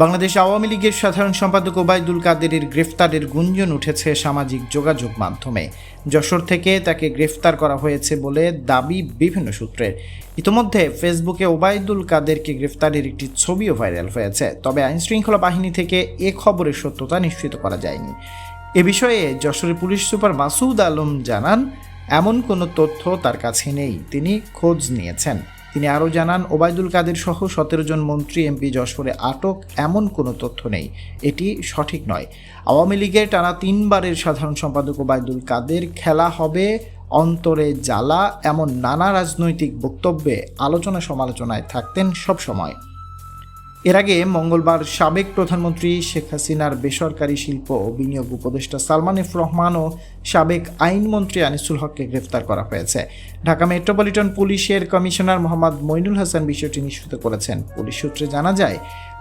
বাংলাদেশ আওয়ামী লীগের সাধারণ সম্পাদক ওবায়দুল কাদেরের গ্রেফতারের গুঞ্জন উঠেছে সামাজিক যোগাযোগ মাধ্যমে। যশোর থেকে তাকে গ্রেফতার করা হয়েছে বলে দাবি বিভিন্ন সূত্রের ইতোমধ্যে ফেসবুকে ওবায়দুল কাদেরকে গ্রেফতারের একটি ছবিও ভাইরাল হয়েছে। তবে আইনশৃঙ্খলা বাহিনী থেকে এ খবরের সত্যতা নিশ্চিত করা যায়নি। এ বিষয়ে যশোরের পুলিশ সুপার মাসুদ আলম জানান, এমন কোনো তথ্য তার কাছে নেই। তিনি খোঁজ নিয়েছেন। তিনি আরও জানান, ওবায়দুল কাদের সহ সতেরো জন মন্ত্রী এমপি যশোরে আটক এমন কোনো তথ্য নেই। এটি সঠিক নয়। আওয়ামী লীগের টানা তিনবারের সাধারণ সম্পাদক ওবায়দুল কাদের খেলা হবে অন্তরে জ্বালা, এমন নানা রাজনৈতিক বক্তব্যে আলোচনা সমালোচনায় থাকতেন সবসময়। এর আগে মঙ্গলবার সাবেক প্রধানমন্ত্রী শেখ হাসিনার বেসরকারি শিল্প ও বিনিয়োগ উপদেষ্টা সালমান এফ রহমান ও সাবেক আইনমন্ত্রী আনিসুল হককে গ্রেফতার করা হয়েছে। ঢাকা মেট্রোপলিটন পুলিশের কমিশনার মোহাম্মদ মইনুল হাসান বিষয়টি নিশ্চিত করেছেন। পুলিশ সূত্রে জানা যায়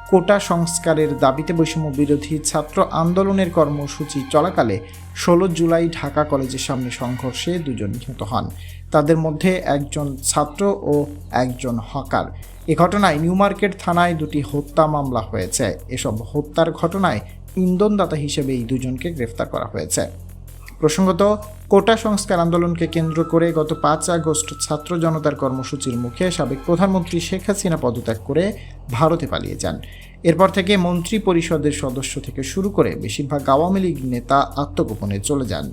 কোটা সংস্কারের দাবিতে বৈষম্য বিরোধী ছাত্র আন্দোলনের কর্মসূচি চলাকালে ষোলো জুলাই ঢাকা কলেজের সামনে সংঘর্ষে দুজন নিহত হন। তাদের মধ্যে একজন ছাত্র ও একজন হকার। এ ঘটনায় নিউ মার্কেট থানায় দুটি হত্যা মামলা হয়েছে। এসব হত্যার ঘটনায় ইন্ধনদাতা হিসেবে এই দুজনকে গ্রেফতার করা হয়েছে। প্রসঙ্গত, কোটা সংস্কার আন্দোলনকে কেন্দ্র করে গত পাঁচ আগস্ট ছাত্র জনতার কর্মসূচির মুখে সাবেক প্রধানমন্ত্রী শেখ হাসিনা পদত্যাগ করে ভারতে পালিয়ে যান। এরপর থেকে মন্ত্রী পরিষদের সদস্য থেকে শুরু করে বেশিরভাগ আওয়ামী লীগ নেতা আত্মগোপনে চলে যান।